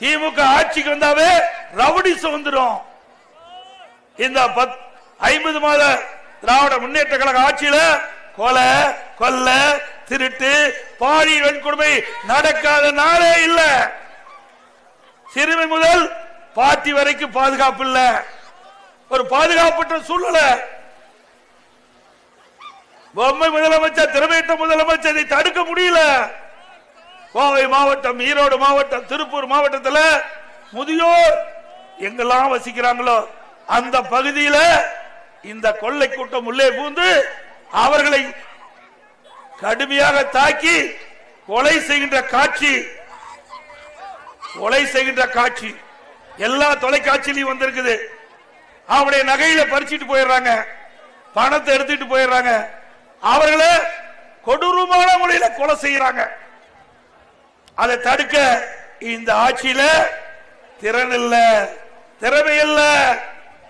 திமுக ஆட்சிக்கு வந்தாவே ரவுடிசம் வந்துடும் இந்த பத் ஐம்பது மாத திராவிட முன்னேற்ற கழக ஆட்சியில கொலை கொல்ல திருட்டு பாலியல் வன்கொடுமை நடக்காத நாளே இல்ல. சிறுமி முதல் பாட்டி வரைக்கும் பாதுகாப்பு இல்ல. ஒரு பாதுகாப்பற்ற சூழ்நிலை. பொம்மை முதலமைச்சர் திறமையற்ற முதலமைச்சர் இதை தடுக்க முடியல. கோவை மாவட்டம் ஈரோடு மாவட்டம் திருப்பூர் மாவட்டத்தில் முதியோர் எங்கெல்லாம் வசிக்கிறாங்களோ அந்த பகுதியில இந்த கொள்ளை கூட்டம் உள்ளே பூந்து அவர்களை கடுமையாக தாக்கி கொலை செய்கின்ற காட்சி கொலை செய்கின்ற காட்சி எல்லா தொலைக்காட்சியிலையும் வந்திருக்குது. அவருடைய நகையில பறிச்சிட்டு போயிடுறாங்க. பணத்தை எடுத்துட்டு போயிடுறாங்க. அவர்களை கொடூரமான முறையில கொலை செய்யறாங்க. அதை தடுக்க இந்த ஆட்சியில திறன் இல்ல திறமை இல்லை.